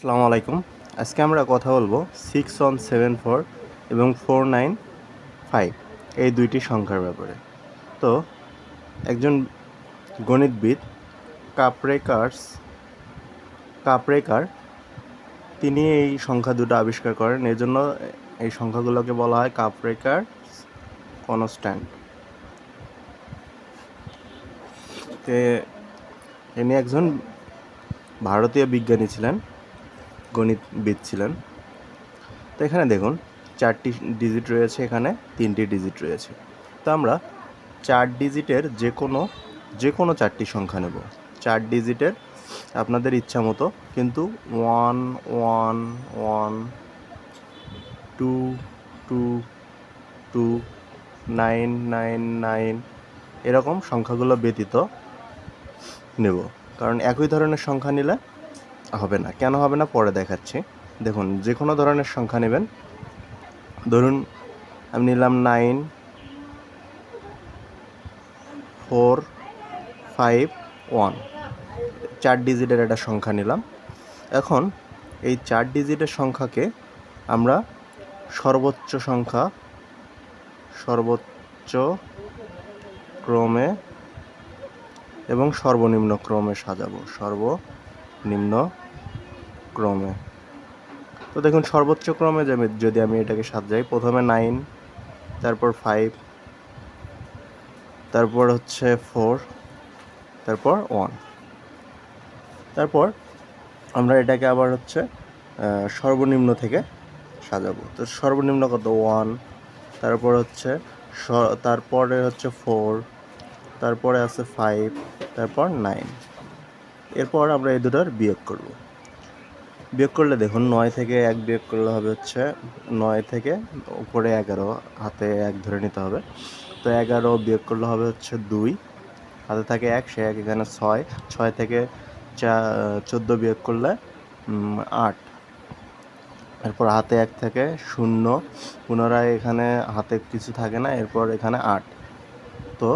আসসালামু আলাইকুম। আজকে আমরা কথা বলব সিক্স ওয়ান সেভেন ফোর এবং ফোর নাইন ফাইভ এই দুইটি সংখ্যার ব্যাপারে। তো, একজন গণিতবিদ কাপ্রেকার্স কাপ্রেকার তিনি এই সংখ্যা দুটো আবিষ্কার করেন। এই জন্য এই সংখ্যাগুলোকে বলা হয় কাপ্রেকার কনস্ট্যান্ট তে ইনি একজন ভারতীয় বিজ্ঞানী ছিলেন। গণিতবিদ ছিলেন তো এখানে দেখুন, চারটি ডিজিট রয়েছে এখানে, তিনটি ডিজিট রয়েছে। তো আমরা চার ডিজিটের যে কোনো যে কোনো চারটি সংখ্যা নেব। চার ডিজিটের আপনাদের ইচ্ছা মতো, কিন্তু one one one two two two nine nine nine এরকম সংখ্যাগুলো ব্যতীত নেব। কারণ একই ধরনের সংখ্যা নিলে হবে না। কেন হবে না? পরে দেখাচ্ছি। দেখুন যে কোনো ধরনের সংখ্যা নেবেন। ধরুন, আমি নিলাম নাইন, ফোর, ফাইভ, ওয়ান। চার ডিজিটের একটা সংখ্যা নিলাম। এখন এই চার ডিজিটের সংখ্যাকে আমরা সর্বোচ্চ সংখ্যা, সর্বোচ্চ ক্রমে এবং সর্বনিম্ন ক্রমে সাজাবো। সর্বনিম্ন ক্রমে। তো দেখুন, সর্বোচ্চ ক্রমে যদি আমি এটাকে সাজাই প্রথমে নাইন তারপর ফাইভ তারপর হচ্ছে ফোর তারপর ওয়ান তারপর আমরা এটাকে আবার হচ্ছে সর্বনিম্ন থেকে সাজাবো। তো সর্বনিম্ন কত? ওয়ান তারপর হচ্ছে তারপরে হচ্ছে ফোর তারপরে আছে ফাইভ তারপর নাইন এরপর আমরা এই দুটোর বিয়োগ করব। বিয়োগ করলে দেখুন, নয় থেকে এক বিয়োগ করলে হবে হচ্ছে নয় থেকে উপরে এগারো, হাতে এক ধরে নিতে হবে। তো এগারো বিয়োগ করলে হবে হচ্ছে দুই, হাতে থাকে এক, সে এক, এখানে ছয় ছয় থেকে চা, চোদ্দ বিয়োগ করলে আট। এরপর হাতে এক থেকে শূন্য, পুনরায় এখানে হাতে কিছু থাকে না, এরপর এখানে আট। তো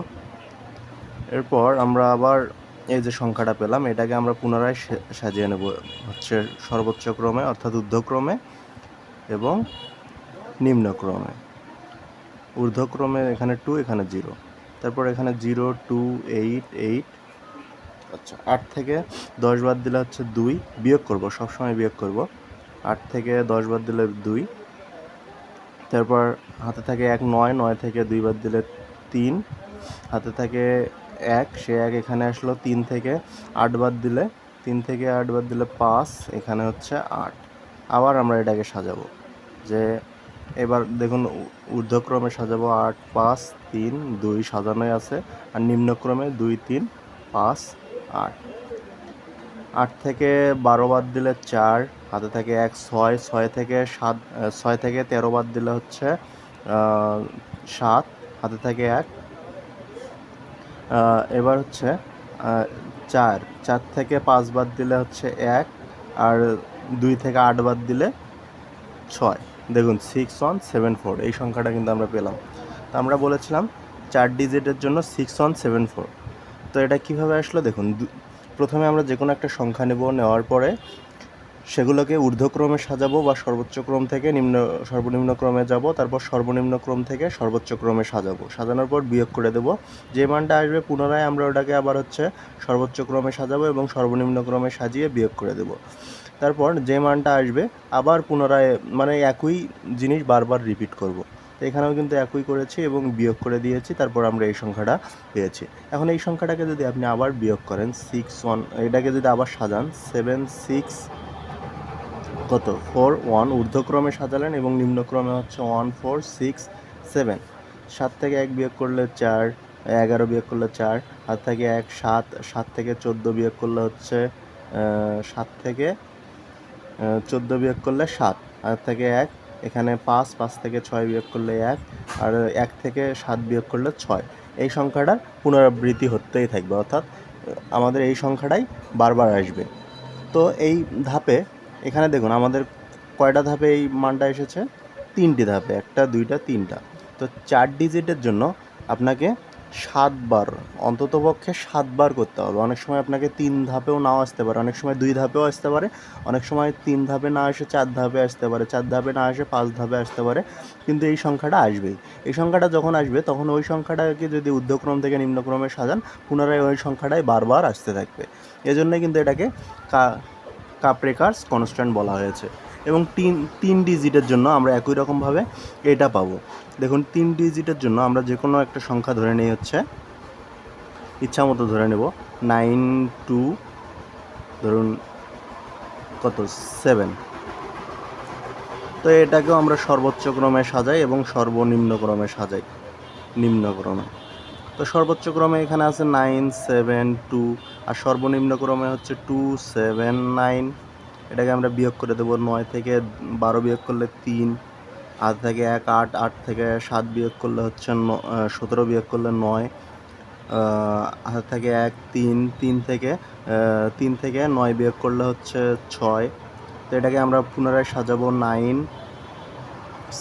এরপর আমরা আবার এই যে সংখ্যাটা পেলাম, এটাকে আমরা পুনরায় সাজিয়ে নেব। হচ্ছে সর্বোচ্চ ক্রমে অর্থাৎ ঊর্ধ্বক্রমে এবং নিম্নক্রমে। ঊর্ধ্বক্রমে এখানে টু এখানে জিরো তারপর এখানে জিরো টু এইট এইট আচ্ছা আট থেকে দশ বাদ দিলে হচ্ছে দুই, বিয়োগ করব, সবসময় বিয়োগ করব। আট থেকে দশ বাদ দিলে দুই। তারপর হাতে থাকে এক, নয় নয় থেকে দুই বাদ দিলে তিন। হাতে থাকে এক, সে এক এখানে আসলো তিন থেকে আট বাদ দিলে, তিন থেকে আট বাদ দিলে পাঁচ, এখানে হচ্ছে আট। আবার আমরা এটাকে সাজাবো যে এবার দেখুন ঊর্ধ্বক্রমে সাজাবো আট, পাঁচ, তিন, দুই সাজানোই আছে আর নিম্নক্রমে দুই, তিন, পাঁচ, আট। আট থেকে বারো বাদ দিলে চার, হাতে থাকে এক, ছয় ছয় থেকে সাত ছয় থেকে তেরো বাদ দিলে হচ্ছে সাত, হাতে থাকে এক এবার হচ্ছে চার। চার থেকে পাঁচ বাদ দিলে হচ্ছে এক, আর দুই থেকে আট বাদ দিলে ছয়। দেখুন সিক্স ওয়ান সেভেন ফোর এই সংখ্যাটা কিন্তু আমরা পেলাম। তো আমরা বলেছিলাম চার ডিজিটের জন্য সিক্স ওয়ান সেভেন ফোর তো এটা কীভাবে আসলো? দেখুন প্রথমে আমরা যে কোনো একটা সংখ্যা নেব, নেওয়ার পরে সেগুলোকে ঊর্ধ্বক্রমে সাজাবো বা সর্বোচ্চ ক্রম থেকে নিম্ন, সর্বনিম্ন ক্রমে যাব, তারপর সর্বনিম্ন ক্রম থেকে সর্বোচ্চ ক্রমে সাজাবো। সাজানোর পর বিয়োগ করে দেবো। যে মানটা আসবে পুনরায় আমরা ওটাকে আবার হচ্ছে সর্বোচ্চ ক্রমে সাজাবো এবং সর্বনিম্ন ক্রমে সাজিয়ে বিয়োগ করে দেবো। তারপর যে মানটা আসবে আবার পুনরায় মানে একই জিনিস বারবার রিপিট করব। এখানেও কিন্তু একই করেছি এবং বিয়োগ করে দিয়েছি, তারপর আমরা এই সংখ্যাটা পেয়েছি। এখন এই সংখ্যাটাকে যদি আপনি আবার বিয়োগ করেন সিক্স ওয়ান এটাকে যদি আবার সাজান সেভেন সিক্স কত? ফোর ওয়ান ঊর্ধ্বক্রমে সাজালেন এবং নিম্নক্রমে হচ্ছে ওয়ান ফোর সিক্স সেভেন সাত থেকে এক বিয়োগ করলে চার, এগারো বিয়োগ করলে চার আর থেকে এক, সাত সাত থেকে চোদ্দ বিয়োগ করলে হচ্ছে সাত থেকে চোদ্দ বিয়োগ করলে সাত আর থেকে এক, এখানে পাঁচ পাঁচ থেকে ছয় বিয়োগ করলে এক, আর এক থেকে সাত বিয়োগ করলে ছয়। এই সংখ্যাটার পুনরাবৃত্তি হতেই থাকবে, অর্থাৎ আমাদের এই সংখ্যাটাই বারবার আসবে। তো এই ধাপে এখানে দেখুন, আমাদের কয়টা ধাপে এই মানটা এসেছে? তিনটি ধাপে, একটা, দুইটা, তিনটা। তো চার ডিজিটের জন্য আপনাকে সাতবার, অন্ততপক্ষে সাতবার করতে হবে। অনেক সময় আপনাকে তিন ধাপেও নাও আসতে পারে, অনেক সময় দুই ধাপেও আসতে পারে, অনেক সময় তিন ধাপে না এসে চার ধাপে আসতে পারে, চার ধাপে না এসে পাঁচ ধাপে আসতে পারে, কিন্তু এই সংখ্যাটা আসবেই। এই সংখ্যাটা যখন আসবে, তখন ওই সংখ্যাটাকে যদি ঊর্ধ্বক্রম থেকে নিম্নক্রমে সাজান, পুনরায় ওই সংখ্যাটাই বারবার আসতে থাকবে। এজন্যই কিন্তু এটাকে কা কাপ্রেকার্স কনস্ট্যান্ট বলা হয়েছে। এবং তিন তিন ডিজিটের জন্য আমরা একই রকমভাবে এটা পাবো। দেখুন, তিন ডিজিটের জন্য আমরা যে কোনো একটা সংখ্যা ধরে নিই হচ্ছে। ইচ্ছা মতো ধরে নেব। নাইন টু ধরুন, কত? সেভেন তো এটাকেও আমরা সর্বোচ্চ ক্রমে সাজাই এবং সর্বনিম্ন ক্রমে সাজাই। নিম্ন ক্রমে তো সর্বোচ্চ ক্রমে এখানে আছে নাইন, সেভেন, টু, আর সর্বনিম্ন ক্রমে হচ্ছে টু, সেভেন, নাইন। এটাকে আমরা বিয়োগ করে দেবো নয় থেকে বারো বিয়োগ করলে তিন, আট থেকে এক, আট আট থেকে সাত বিয়োগ করলে হচ্ছে ন- সতেরো বিয়োগ করলে নয় হাত থেকে এক, তিন তিন থেকে তিন থেকে নয় বিয়োগ করলে হচ্ছে ছয়। তো এটাকে আমরা পুনরায় সাজাবো নাইন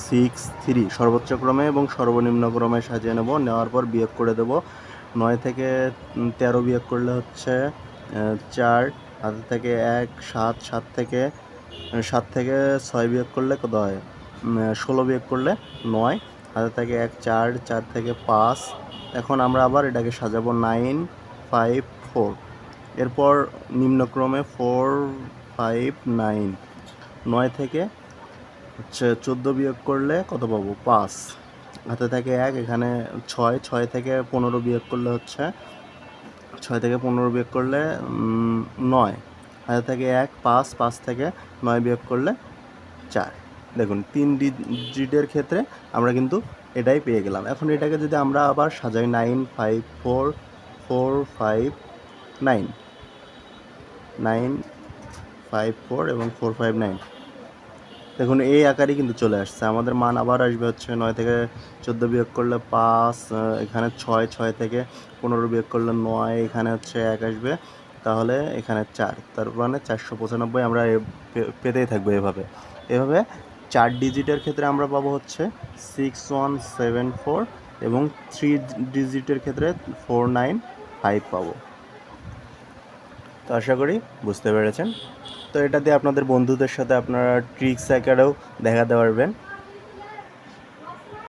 সিক্স থ্রি সর্বোচ্চ ক্রমে এবং সর্বনিম্ন ক্রমে সাজিয়ে নেব। নেওয়ার পর বিয়োগ করে দেব। নয় থেকে তেরো বিয়োগ করলে হচ্ছে চার হাত থেকে এক, সাত সাত থেকে সাত থেকে ছয় বিয়োগ করলে কত হয়? ষোলো বিয়োগ করলে নয় হাতে থেকে এক, চার চার থেকে পাঁচ। এখন আমরা আবার এটাকে সাজাবো নাইন ফাইভ ফোর এরপর নিম্নক্রমে ফোর ফাইভ নাইন নয় থেকে হচ্ছে চোদ্দ বিয়োগ করলে কত পাবো? পাঁচ। হাতে থেকে এক, এখানে ছয় ছয় থেকে পনেরো বিয়োগ করলে হচ্ছে, ছয় থেকে পনেরো বিয়োগ করলে নয়। হাতে থেকে এক, পাঁচ পাঁচ থেকে নয় বিয়োগ করলে চার। দেখুন, তিন ডিজিটের ক্ষেত্রে আমরা কিন্তু এটাই পেয়ে গেলাম। এখন এটাকে যদি আমরা আবার সাজাই, nine, five, four four, five, nine. Nine, five, four এবং ফোর, ফাইভ, নাইন। দেখুন, এই আকারই কিন্তু চলে আসছে। আমাদের মান আবার আসবে হচ্ছে নয় থেকে চোদ্দ বিয়োগ করলে পাঁচ এখানে ছয় ছয় থেকে পনেরো বিয়োগ করলে নয়, এখানে হচ্ছে এক আসবে। তাহলে এখানে চার, তার মানে চারশো পঁচানব্বই আমরা পেতেই থাকব এভাবে। এভাবে চার ডিজিটের ক্ষেত্রে আমরা পাবো হচ্ছে সিক্স ওয়ান সেভেন ফোর এবং থ্রি ডিজিটের ক্ষেত্রে ফোর নাইন ফাইভ পাবো। তো আশা করি বুঝতে পেরেছেন। তো এটা দিয়ে আপনাদের বন্ধুদের সাথে আপনারা ট্রিক্স আকারেও দেখাতে পারবেন।